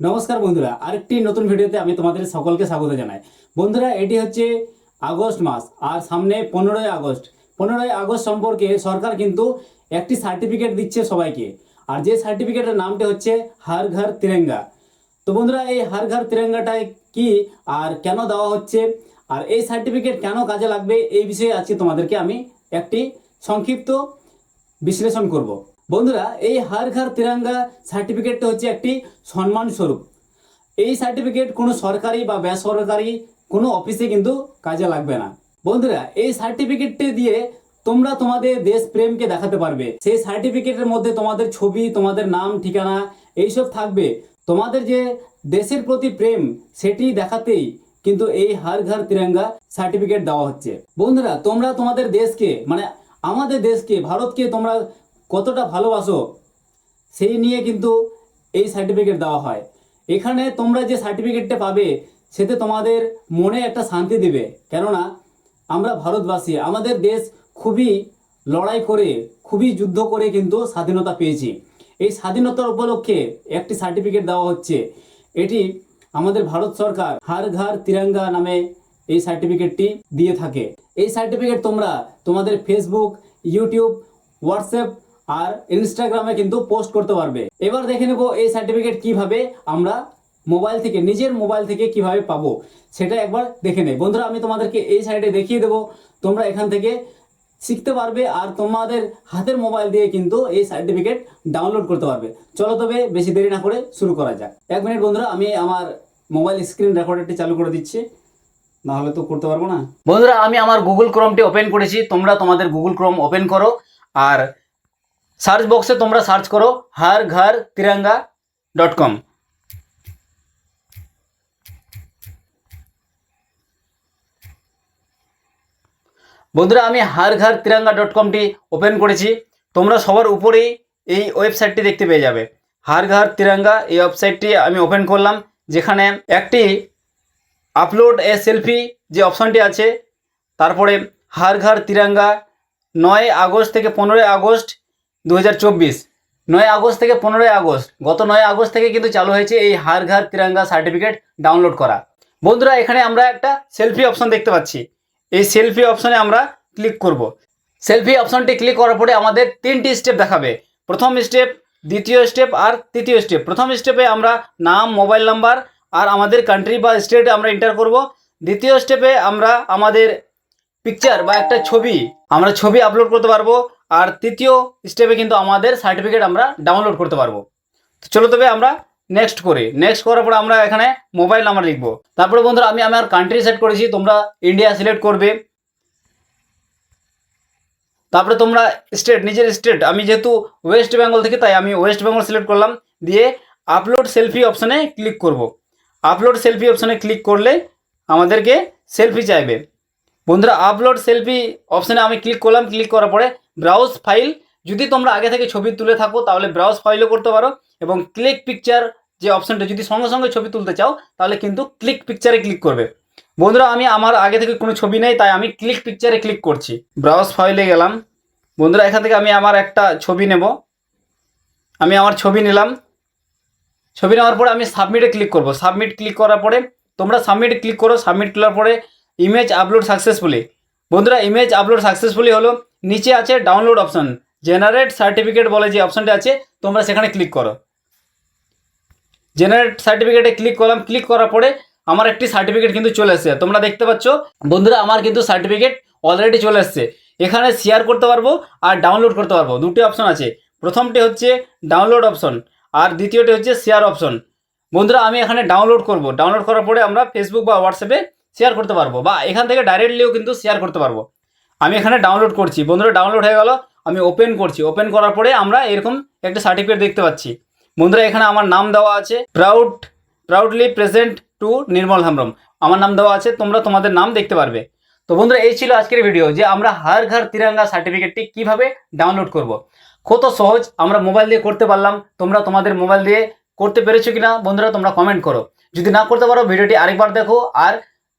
নমস্কার বন্ধুরা, আরেকটি নতুন ভিডিওতে আমি তোমাদের সকলকে স্বাগত জানাই। বন্ধুরা, এটি হচ্ছে আগস্ট মাস, আর সামনে পনেরোই আগস্ট। পনেরোই আগস্ট সম্পর্কে সরকার কিন্তু একটি সার্টিফিকেট দিচ্ছে সবাইকে, আর যে সার্টিফিকেটের নামটি হচ্ছে হার ঘর তিরঙ্গা। তো বন্ধুরা, এই হার ঘর তিরঙ্গাটায় কি আর কেন দেওয়া হচ্ছে, আর এই সার্টিফিকেট কেন কাজে লাগবে, এই বিষয়ে আজকে তোমাদেরকে আমি একটি সংক্ষিপ্ত বিশ্লেষণ করব। বন্ধুরা, এই হার ঘর তিরঙ্গা সার্টিফিকেটটা হচ্ছে একটি সম্মান স্বরূপ এই সার্টিফিকেট কোনো সরকারি বা বেসরকারি, কোনো অফিসে কিন্তু কাজে লাগবে না। বন্ধুরা, এই সার্টিফিকেটটি দিয়ে তোমরা তোমাদের দেশ প্রেমকে দেখাতে পারবে। সেই সার্টিফিকেটের মধ্যে তোমাদের ছবি, তোমাদের নাম, ঠিকানা, এইসব থাকবে। তোমাদের যে দেশের প্রতি প্রেম, সেটি দেখাতেই কিন্তু এই হার ঘর তিরঙ্গা সার্টিফিকেট দেওয়া হচ্ছে। বন্ধুরা, তোমরা তোমাদের দেশকে মানে আমাদের দেশকে, ভারতকে তোমরা কতটা ভালোবাসো, সেই নিয়ে কিন্তু এই সার্টিফিকেট দেওয়া হয়। এখানে তোমরা যে সার্টিফিকেটটা পাবে, সেতে তোমাদের মনে একটা শান্তি দেবে। কেননা, আমরা ভারতবাসী, আমাদের দেশ খুবই লড়াই করে, খুবই যুদ্ধ করে কিন্তু স্বাধীনতা পেয়েছি। এই স্বাধীনতার উপলক্ষে একটি সার্টিফিকেট দেওয়া হচ্ছে। এটি আমাদের ভারত সরকার হার ঘর তিরঙ্গা নামে এই সার্টিফিকেটটি দিয়ে থাকে। এই সার্টিফিকেট তোমরা তোমাদের ফেসবুক ইউটিউব হোয়াটসঅ্যাপ আর ইনস্টাগ্রামে কিন্তু পোস্ট করতে পারবে। এবার দেখে নেব এই সার্টিফিকেট কীভাবে আমরা মোবাইল থেকে, নিজের মোবাইল থেকে কীভাবে পাবো, সেটা একবার দেখে নেই। বন্ধুরা, আমি তোমাদেরকে এই সাইডে দেখিয়ে দেবো, তোমরা এখান থেকে শিখতে পারবে আর তোমাদের হাতের মোবাইল দিয়ে কিন্তু এই সার্টিফিকেট ডাউনলোড করতে পারবে। চলো তবে বেশি দেরি না করে শুরু করা যাক। এক মিনিট বন্ধুরা, আমি আমার মোবাইল স্ক্রিন রেকর্ডারটি চালু করে দিচ্ছি। না হলে তো করতে পারব না। বন্ধুরা, আমি আমার গুগল ক্রোমটি ওপেন করেছি। তোমরা তোমাদের গুগল ক্রোম ওপেন করো। আর সার্চ বক্সে তোমরা সার্চ করো হার ঘর তিরঙ্গা ডট কম বন্ধুরা, আমি হার ঘর তিরঙ্গা ডট কমটি ওপেন করেছি। তোমরা সবার উপরেই এই ওয়েবসাইটটি দেখতে পেয়ে যাবে। হার ঘর তিরঙ্গা এই ওয়েবসাইটটি আমি ওপেন করলাম, যেখানে একটি আপলোড এ সেলফি যে অপশনটি আছে, তারপরে হার ঘর তিরঙ্গা নয় আগস্ট থেকে পনেরোই আগস্ট দু নয় আগস্ট থেকে পনেরোই আগস্ট, গত নয় আগস্ট থেকে কিন্তু চালু হয়েছে এই হার ঘর তিরঙ্গা সার্টিফিকেট ডাউনলোড করা। বন্ধুরা, এখানে আমরা একটা সেলফি অপশন দেখতে পাচ্ছি। এই সেলফি অপশনে আমরা ক্লিক করব। সেলফি অপশনটি ক্লিক করার পরে আমাদের তিনটি স্টেপ দেখাবে। প্রথম স্টেপ, দ্বিতীয় স্টেপ আর তৃতীয় স্টেপ। প্রথম স্টেপে আমরা নাম, মোবাইল নাম্বার আর আমাদের কান্ট্রি বা স্টেট আমরা এন্টার করব। দ্বিতীয় স্টেপে আমরা আমাদের পিকচার বা একটা ছবি, আমরা ছবি আপলোড করতে পারব। আর তৃতীয় স্টেপে কিন্তু আমাদের সার্টিফিকেট আমরা ডাউনলোড করতে পারব। চলো তবে আমরা নেক্সট করি। নেক্সট করার পরে আমরা এখানে মোবাইল নাম্বার লিখব। তারপরে বন্ধুরা, আমি আমার কান্ট্রি সেট করেছি, তোমরা ইন্ডিয়া সিলেক্ট করবে। তারপরে তোমরা স্টেট নিজের স্টেট আমি যেহেতু ওয়েস্ট বেঙ্গল থেকে, তাই আমি ওয়েস্ট বেঙ্গল সিলেক্ট করলাম। দিয়ে আপলোড সেলফি অপশানে ক্লিক করব। আপলোড সেলফি অপশানে ক্লিক করলে আমাদেরকে সেলফি চাইবে। বন্ধুরা আপলোড সেলফি অপশানে আমি ক্লিক করলাম। ক্লিক করার পরে ব্রাউজ ফাইল যদি তোমরা আগে থেকে ছবি তুলে থাকো, তাহলে ব্রাউজ ফাইলও করতে পারো এবং ক্লিক পিকচার যে অপশানটা যদি সঙ্গে সঙ্গে ছবি তুলতে চাও, তাহলে কিন্তু ক্লিক পিকচারে ক্লিক করবে। বন্ধুরা, আমি আমার আগে থেকে কোনো ছবি নেই, তাই আমি ক্লিক পিকচারে ক্লিক করছি। ব্রাউজ ফাইলে গেলাম। বন্ধুরা, এখান থেকে আমি আমার একটা ছবি নেব। আমি আমার ছবি নিলাম। ছবি নেওয়ার পরে আমি সাবমিটে ক্লিক করব। সাবমিট ক্লিক করার পরে, তোমরা সাবমিটে ক্লিক করো। সাবমিট করার পরে ইমেজ আপলোড সাকসেসফুলি বন্ধুরা ইমেজ আপলোড সাকসেসফুলি হলো, নিচে আছে ডাউনলোড অপশন জেনারেট সার্টিফিকেট বলে যে অপশনটা আছে, তোমরা সেখানে ক্লিক করো। জেনারেট সার্টিফিকেটে ক্লিক করলাম ক্লিক করার পরে আমার একটি সার্টিফিকেট কিন্তু চলে এসেছে। তোমরা দেখতে পাচ্ছ, বন্ধুরা, আমার কিন্তু সার্টিফিকেট অলরেডি চলে এসেছে। এখানে শেয়ার করতে পারব আর ডাউনলোড করতে পারব, দুটি অপশন আছে। প্রথমটি হচ্ছে ডাউনলোড অপশন আর দ্বিতীয়টি হচ্ছে শেয়ার অপশন বন্ধুরা, আমি এখানে ডাউনলোড করব। ডাউনলোড করার পরে আমরা ফেসবুক বা হোয়াটসঅ্যাপে শেয়ার করতে পারব বা এখান থেকে ডাইরেক্টলিও কিন্তু শেয়ার করতে পারব। আমি এখানে ডাউনলোড করছি, বন্ধুরা ডাউনলোড হয়ে গেল, আমি ওপেন করছি। ওপেন করার পরে আমরা এরকম একটা সার্টিফিকেট দেখতে পাচ্ছি। বন্ধুরা, এখানে আমার নাম দেওয়া আছে proud proudly present to Nirmal Hamram. আমার নাম দেওয়া আছে, তোমরা তোমাদের নাম দেখতে পারবে। তো বন্ধুরা, এই ছিল আজকের ভিডিও যে আমরা হার ঘর তিরঙ্গা সার্টিফিকেটটি কীভাবে ডাউনলোড করব। কত সহজ আমরা মোবাইল দিয়ে করতে পারলাম, তোমরা তোমাদের মোবাইল দিয়ে করতে পেরেছ কিনা বন্ধুরা, তোমরা কমেন্ট করো। যদি না করতে পারো ভিডিওটি আরেকবার দেখো, আর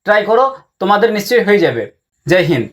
ট্রাই করো তোমাদের নিশ্চয়ই হয়ে যাবে। জয় হিন্দ।